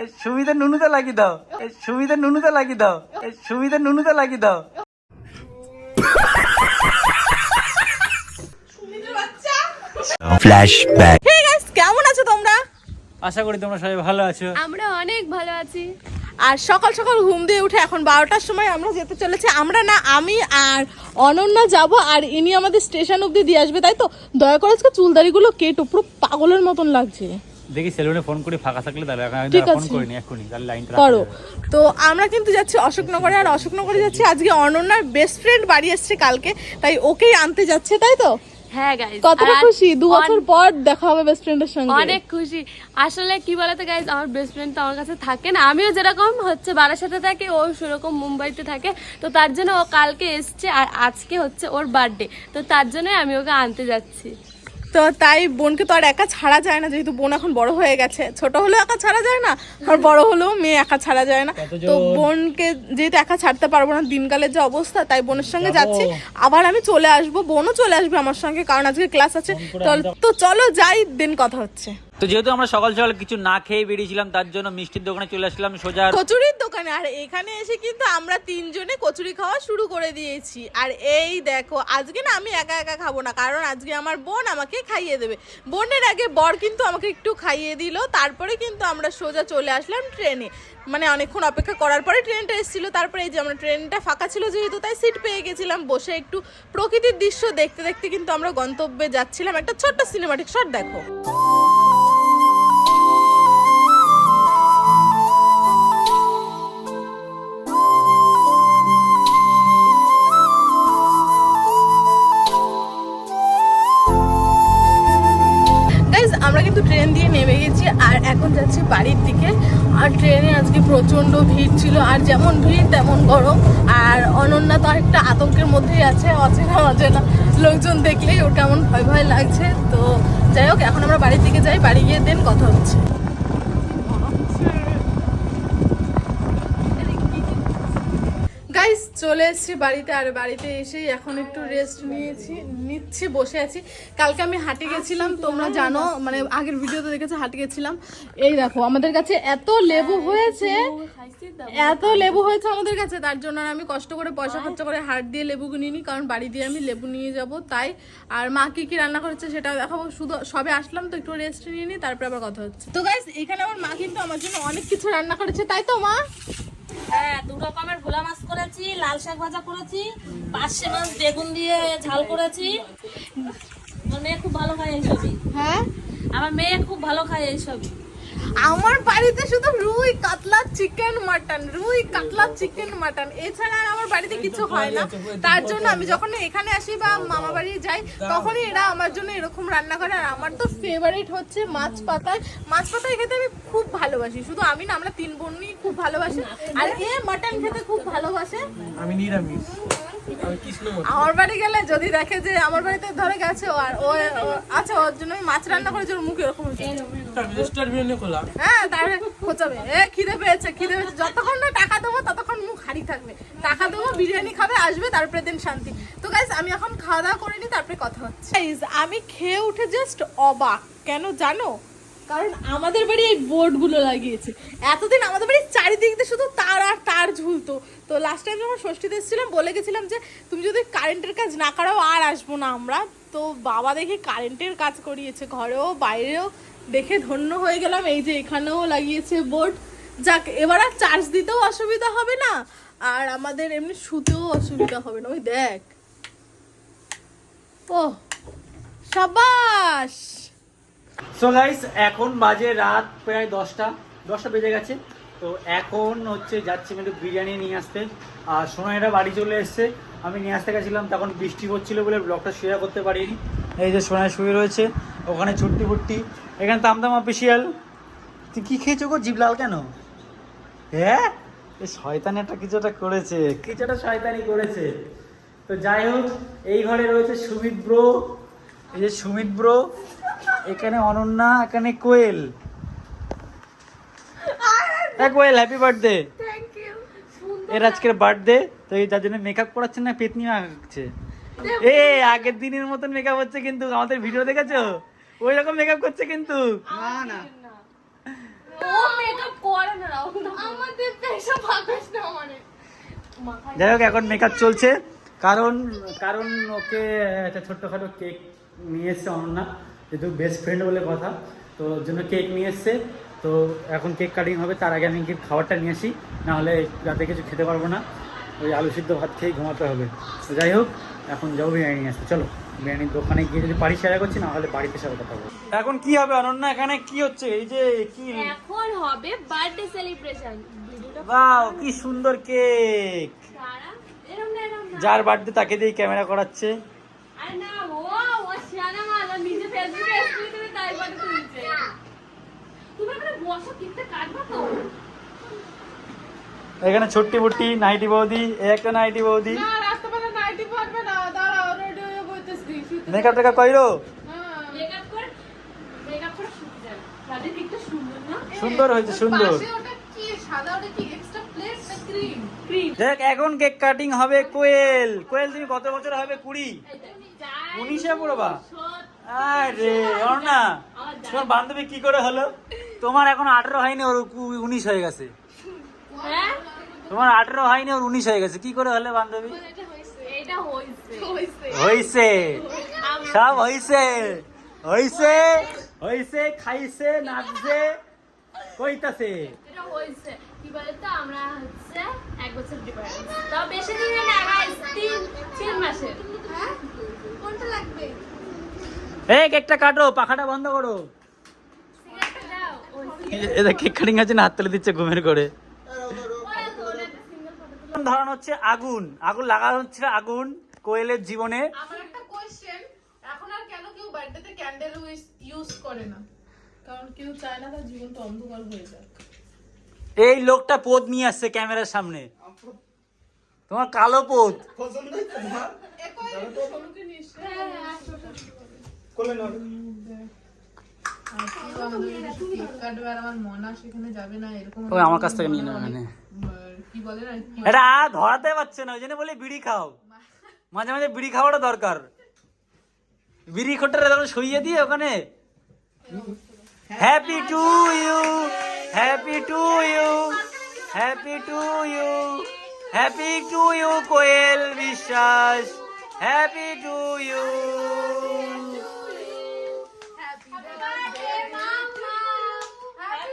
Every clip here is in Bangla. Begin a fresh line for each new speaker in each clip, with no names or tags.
এই সুবিধা নুনুতে লাগিয়ে দাও। এই সুবিধা নুনুতে লাগিয়ে দাও। এই সুবিধা নুনুতে লাগিয়ে দাও।
ফ্ল্যাশব্যাক
হে গাইস কেমন আছো তোমরা?
আশা করি তোমরা সবাই ভালো আছো।
আমরা অনেক ভালো আছি।
আর সকাল সকাল ঘুম দিয়ে উঠে এখন বারোটার সময় আমরা যেতে চলেছি। আমরা না আমি আর অনন্যা যাব আর ইনি আমাদের স্টেশন অবধি দিয়ে আসবে তাই তো? দয়া করে আজকে চুলদারিগুলো কেটো পুরো পাগলের মতন লাগছে।
দেখি সেলুনে ফোন করে ফাঁকা থাকলে তাহলে এখন আমি ফোন
আছে।
করিনি এক্ষুনি। তাহলে লাইনটা
করো। তো আমরা কিন্তু যাচ্ছি অশোকনগরে আর অশোকনগরে যাচ্ছি। আজকে অনন্যার বেস্ট ফ্রেন্ড বাড়ি এসছে কালকে তাই ওকেই আনতে যাচ্ছে তাই তো?
হ্যাঁ গাইজ
কতটা খুশি? দু বছর পর দেখা হবে বেস্ট ফ্রেন্ডের সঙ্গে।
অনেক খুশি। আসলে কি বলতো গাইজ আমার বেস্ট ফ্রেন্ড তো আমার কাছে থাকে না। আমিও যেরকম হচ্ছে বারাসাতে থাকে ও সেরকম মুম্বাইতে থাকে। তো তার জন্য ও কালকে এসছে আর আজকে হচ্ছে ওর বার্থডে তো তার জন্যই আমি ওকে আনতে যাচ্ছি।
তো তাই বোনকে তো আর একা ছাড়া যায় না যেহেতু বোন এখন বড় হয়ে গেছে। ছোট হলেও একা ছাড়া যায় না আর বড় হলেও মেয়ে একা ছাড়া যায় না। তো বোনকে যেহেতু একা ছাড়তে পারব না দিনকালের যে অবস্থা তাই বোনের সঙ্গে। যাচ্ছি। আবার আমি চলে আসব বোনও চলে আসবে আমার সঙ্গে কারণ আজকে ক্লাস আছে। তো চলো যাই দিন কথা হচ্ছে।
তো যেহেতু আমরা সকাল সকাল কিছু না খেয়ে বেরিয়েছিলাম, তার জন্য মিষ্টির দোকানে চলে আসলাম, সোজা
কচুরির দোকানে। আর এখানে এসে কিন্তু আমরা তিনজনে কচুরি খাওয়া শুরু করে দিয়েছি। আর এই দেখো, আজকে না আমি একা একা খাব না, কারণ আজকে আমার বোন আমাকে খাইয়ে দেবে। বোনের আগে বর কিন্তু আমাকে একটু খাইয়ে দিল, তারপরে কিন্তু আমরা সোজা চলে আসলাম ট্রেনে। মানে অনেকক্ষণ অপেক্ষা করার পরে ট্রেনটা এসেছিল, তারপরে এই যে আমরা ট্রেনটা ফাঁকা ছিল যেহেতু, তাই সিট পেয়ে গেছিলাম। বসে একটু প্রকৃতির দৃশ্য দেখতে দেখতে কিন্তু আমরা গন্তব্যে যাচ্ছিলাম। একটা ছোট্ট সিনেমাটিক শট দেখো। প্রচণ্ড ভিড় ছিল, আর যেমন ভিড় তেমন গরম। আর অনন্যা তো একটা আতঙ্কের মধ্যেই আছে, অচেনা অচেনা লোকজন দেখলেই ওর কেমন ভয় ভয় লাগছে। তো যাই হোক, এখন আমরা বাড়ির দিকে যাই, বাড়ি গিয়ে দেন কথা হচ্ছে। চলে এসেছি বাড়িতে আর বাড়িতে এসেই এখন একটু রেস্ট নিয়েছি নিচ্ছি বসে আছি। কালকে আমি হাটে গেছিলাম তোমরা জানো মানে আগের ভিডিওতে দেখেছ হাটে গেছিলাম। এই দেখো আমাদের কাছে এত লেবু হয়েছে এত লেবু হয়েছে আমাদের কাছে তার জন্য আমি কষ্ট করে পয়সা খরচা করে হাট দিয়ে লেবু নিই কারণ বাড়ি দিয়ে আমি লেবু নিয়ে যাব তাই। আর মা কি কি রান্না করেছে সেটা দেখাবো শুধু সবে আসলাম তো একটু রেস্ট নিয়ে নিই তারপরে আবার কথা হচ্ছে। তো গাইস এখানে আমার মা কিন্তু আমার জন্য অনেক কিছু রান্না করেছে তাই তো মা?
হ্যাঁ দু রকমের ভোলা মাছ করেছি লাল শাক ভাজা করেছি পার্শে মাছ বেগুন দিয়ে ঝাল করেছি। আমার মেয়ে খুব ভালো খায় এইসবই।
হ্যাঁ?
আমার মেয়ে খুব ভালো খায় এইসবই।
আমার বাড়িতে শুধু রুই কাতলা চিকেন মাটন রুই কাতলা চিকেন মাটন এছাড়া আর আমার বাড়িতে কিছু হয় না। তার জন্য আমি যখন এখানে আসি বা মামা বাড়ি যাই তখনই এরা আমার জন্য এরকম রান্না করে। আর আমার তো ফেভারিট হচ্ছে মাছ পাতায়। মাছ পাতায় খেতে আমি খুব ভালোবাসি। শুধু আমি না আমরা তিন বোনই খুব ভালোবাসি। আর এ মাটন খেতে খুব ভালোবাসে।
আমি নিরামিষ।
আমার বাড়ি গেলে যদি দেখে যে আমার বাড়িতে ধরে গেছে আর ও আছে ওর জন্য আমি মাছ রান্না করেছি ওর মুখ এরকম হ্যাঁ তারপরে খোঁচাবে। এ খিদে পেয়েছে খিদে পেয়েছে। যতক্ষণ না টাকা দেবো ততক্ষণ মুখ হারি থাকবে। টাকা দেবো বিরিয়ানি খাবে আসবে তারপরে দিন শান্তি। তো গাইজ আমি এখন খাওয়া দাওয়া করে নিই তারপরে কথা হচ্ছে। আমি খেয়ে উঠে জাস্ট অবাক। কেন জানো? কারণ আমাদের বাড়ি এই বোর্ডগুলো লাগিয়েছে। এতদিন আমাদের বাড়ির চারিদিক দিয়ে শুধু তার আর তার ঝুলতো। তো লাস্ট টাইম যখন ষষ্ঠীতে এসেছিলাম, বলে গেছিলাম যে, তুমি যদি কারেন্টের কাজ না করাও, আর আসব না আমরা। তো বাবা দেখে কারেন্টের কাজ করিয়েছে ঘরেও, বাইরেও। দেখে ধন্য হয়ে গেলাম, এই যে এখানেও লাগিয়েছে বোর্ড। যাক, এবার আর চার্জ দিতেও অসুবিধা হবে না। আর আমাদের এমনি শুতেও অসুবিধা হবে না। ওই দেখ। ও সাবাস!
সো গাইস এখন বাজে রাত প্রায় দশটা। দশটা বেজে গেছে। তো এখন হচ্ছে যাচ্ছি একটু বিরিয়ানি নিয়ে আসতে। আর সোনাইরা বাড়ি চলে এসছে। আমি নিয়ে আসতে গেছিলাম, তখন বৃষ্টি হচ্ছিল বলে ব্লগটা শেয়ার করতে পারিনি। এই যে সোনাই শুয়ে রয়েছে, ওখানে ছুট্টি ফুট্টি। এখানে তামতাম অফিসিয়াল তুই কী খেয়েছো গো, জিভ লাল কেন? হ্যাঁ? এই শয়তানি একটা কিছু একটা করেছে। কিছু একটা শয়তানি করেছে। তো যাই হোক, এই ঘরে রয়েছে সুমিত ব্রো এই যে সুমিত ব্রো এখানে অনন্যা এখানে কোয়েল। হ্যাঁ কোয়েল হ্যাপি বার্থডে এর আজকের বার্থডে তো এই যার জন্য মেকআপ করাচ্ছে না পেতনি আঁকছে এ আগের দিনের মতন মেকআপ হচ্ছে কিন্তু আমাদের ভিডিও দেখেছ? ওই রকম মেকআপ করছে কিন্তু।
ও মেকআপ করে
এসব ভাবিস না মানে।
যাই হোক এখন মেকআপ চলছে। কারণ কারণ ওকে একটা ছোট্টখাটো কেক নিয়ে এসছে অনন্যা। যেহেতু বেস্ট ফ্রেন্ড বলে কথা। তো ওর জন্য কেক নিয়ে এসছে। তো এখন কেক কাটিং হবে তার আগে আমি কি খাবারটা নিয়ে আসি। নাহলে রাতে কিছু খেতে পারব না। ওই আলু সিদ্ধ ভাত খেয়েই ঘুমাতে হবে। তো যাই হোক এখন যাব বিরিয়ানি নিয়ে আসতে। চলো বিরিয়ানির দোকানে গিয়ে যদি বাড়ি শেয়ার করছি না হলে বাড়িতে সাথে কথা বলব। এখন কি হবে অনন্যা? এখানে কি হচ্ছে? এই যে কি
এখন হবে বার্থডে সেলিব্রেশন ভিডিওটা
বাও কি সুন্দর কেক
সারা এরম না এরম না।
যার বার্থডে তাকে দিয়ে ক্যামেরা করাচ্ছে।
আরে না ও ও শিয়ানা মাল ও নিজে ফেসবুকে স্টোরি করে তাই বাড়ি তুলছে তুমি এখানে বসো কিনতে কাটবা তো
এখানে ছোট্টি বুট্টি নাইটি বৌদি একটা নাইটি বৌদি মেকআপ টেকআপ কইরো
হ্যাঁ।
মেকআপ করে মেকআপ করে শুতে যাবে। তাদের দিকটা সুন্দর
হয়েছে সুন্দর।
পাশে ওটা কি? সাদা ওটা কি? এক্সট্রা প্লেট না ক্রিম
ক্রিম
দেখ এখন কেক কাটিং হবে কোয়েল। কোয়েল তুমি কত বছর হবে? কুড়ি। উনিশে পড়বা। আরে না তোমার বান্ধবী কি করে হলো? তোমার এখন আঠারো হয়নি ওর উনিশ হয়ে গেছে।
হ্যাঁ?
তোমার আঠারো হয়নি ওর উনিশ হয়ে গেছে। কি করে হলে বান্ধবী?
এটা হইছে
হইছে।
হইছে। সব হইছে। হইছে হইছে খাইছে নাচছে কইতাছে।
কি বলতো আমরা হচ্ছে এক বছর ডিফারেন্স তাও বেশি দিন না গাইস তিন তিন মাসের
কোনটা লাগবে?
এই কেকটা কাটো পাখাটা বন্ধ করো। এটা কেক কাটিং আছে না হাত তুলে দিচ্ছে ঘুমের করে হচ্ছে আগুন। আগুন লাগানো হচ্ছে আগুন কোয়েলের জীবনে।
আমার একটা কোশ্চেন এখন আর কেন কেউ বার্থডেতে ক্যান্ডেল ইউজ করে না? কারণ কেউ চায় না তার জীবনটা অন্ধকার হয়ে যায়
এই লোকটা পোদ নিয়ে আসছে ক্যামেরার সামনে। তোমার কালো পোদ।
একই মনা।
ধরাতে পারছে না, ওই জন্য বলি বিড়ি খাও। মাঝে মাঝে বিড়ি খাওয়াটা দরকার। বিড়ি ওখানে। Happy to you happy to you happy to you happy to you Koyel Biswas happy to you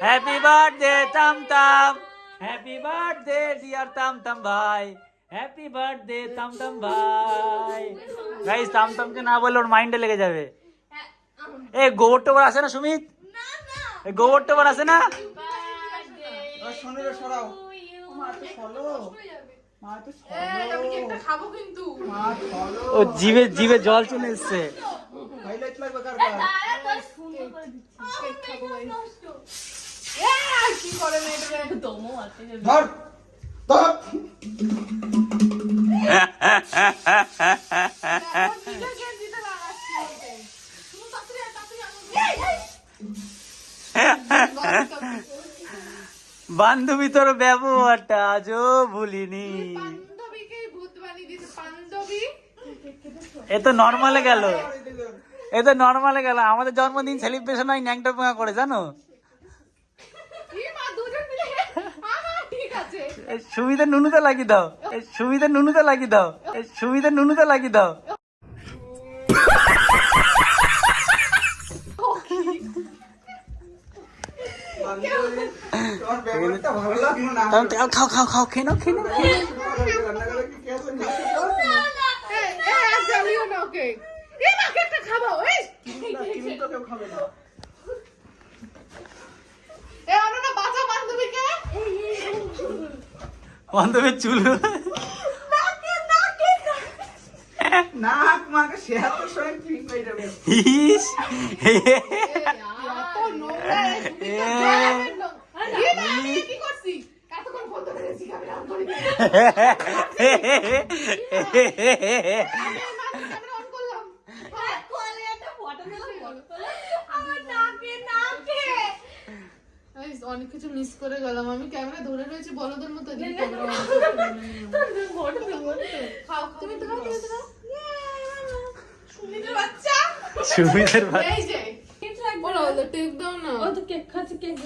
happy birthday তাম তাম হ্যাপি বার্থডে ডিয়ার তাম তাম ভাই হ্যাপি বার্থডে তাম তাম ভাই গাইস তাম তামকে না বললে ওর মাইন্ডে লেগে যাবে এ গোবর টোবর আছে না সুমিত এ গোবর টোবর আছে না
এই,
ও জিভে জিভে জল চলে এসছে
এই, কি করে
দমও আছে
আনো।
বান্ধবী তোর ব্যবহারটা আজও ভুলিনি। এ তো নর্মালে গেল। এ তো নর্মালে গেল। আমাদের জন্মদিন সেলিব্রেশন হয় ন্যাংটা পোঙা করে জানো? সুমিতে নুনুতে লাগিয়ে দাও। সুমিতে নুনুতে লাগিয়ে দাও। সুমিতে নুনুতে লাগিয়ে দাও। খাও খাও খাও খেয়ে নাও খেয়ে নাও। খেয়ে নাও।
এই, এই, আর জ্বালিও না ওকে এই মা কেকটা খাব এই এ অনন্যা বাঁচা বান্ধবীকে
বান্ধবীর চুল
নাক মাকে শেয়ার হয়ে যাবে
ইস
আমি কি করছি এতক্ষণ ফোন ধরে রেখেছি ক্যামেরা অন করে দিয়ে। ক্যামেরা অন করলাম এই, অনেক কিছু মিস করে গেলাম। আমি ক্যামেরা ধরে রয়েছি বলদের মতো তুমি তো খাও, তুমি সুমিতের বাচ্চা?
সুমিতের ভাই
এই যে বলো ওদের টেক দাও না।
ও তো কেক খাচ্ছে কেক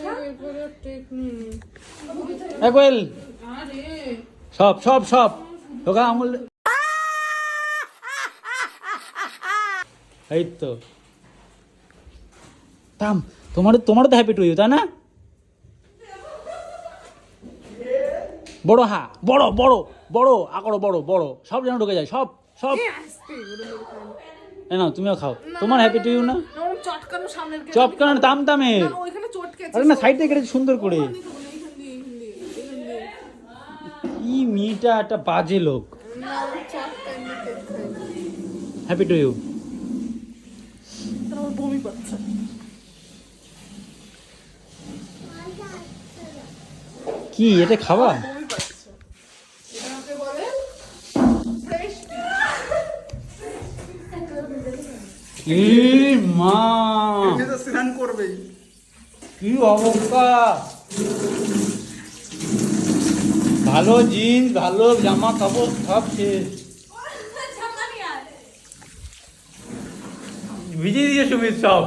টেক নিয়ে
সব সব সব। তোকে আঙুল এই তো। থাম তোমার তোমারও তো হ্যাপি টু ইউ তাই না? বড় হা বড় বড় বড় আকড়ো বড় বড় সব যেন ঢুকে যায় সব সব। নাও তুমিও খাও। তোমার হ্যাপি টু ইউ না
চটকানো সামনের কে-
দাম দামের
না, ওইখানে চটকেছে
আরে না সাইড থেকে সুন্দর করে। কি মেয়েটা একটা বাজে লোক।
না, না।
হ্যাপি টু ইউ
বমি পাচ্ছে।
কি এটা খাওয়া? মা?
তো স্নান করবেই।
কি অবস্থা? ভালো জিন্স ভালো জামা কাপড় সব শেষ ভিজিয়ে দিয়ে সুমিত সব?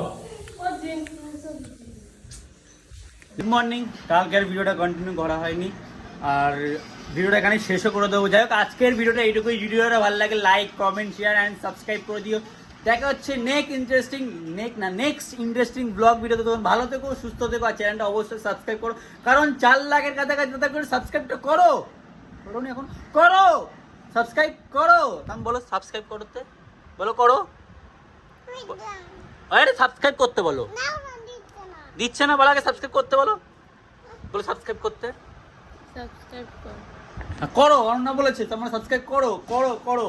গুড মর্নিং কালকের ভিডিওটা কন্টিনিউ করা হয়নি। আর ভিডিওটা এখানে শেষও করে দেবো। যাই হোক আজকের ভিডিওটা এইটুকুই। ভিডিওটা ভালো লাগে like comment share and subscribe করে দিও। দেখা হচ্ছে নেক্সট ইন্টারেস্টিং নেক না নেক্সট ইন্টারেস্টিং ব্লগ ভিডিওতে তখন ভালো থেকো সুস্থ থেকো আর চ্যানেলটা অবশ্যই সাবস্ক্রাইব করো। কারণ চার লাখের কাছাকাছি দাদা করে সাবস্ক্রাইবটা করো। করো নি এখন? করো! সাবস্ক্রাইব করো! আমি বলো সাবস্ক্রাইব করতে? বলো করো? আরে সাবস্ক্রাইব করতে বলো। দিচ্ছে না বলাকে সাবস্ক্রাইব করতে বলো। বলো সাবস্ক্রাইব করতে।
সাবস্ক্রাইব কর।
করো অন্য বলেছে তোমরা সাবস্ক্রাইব করো করো করো।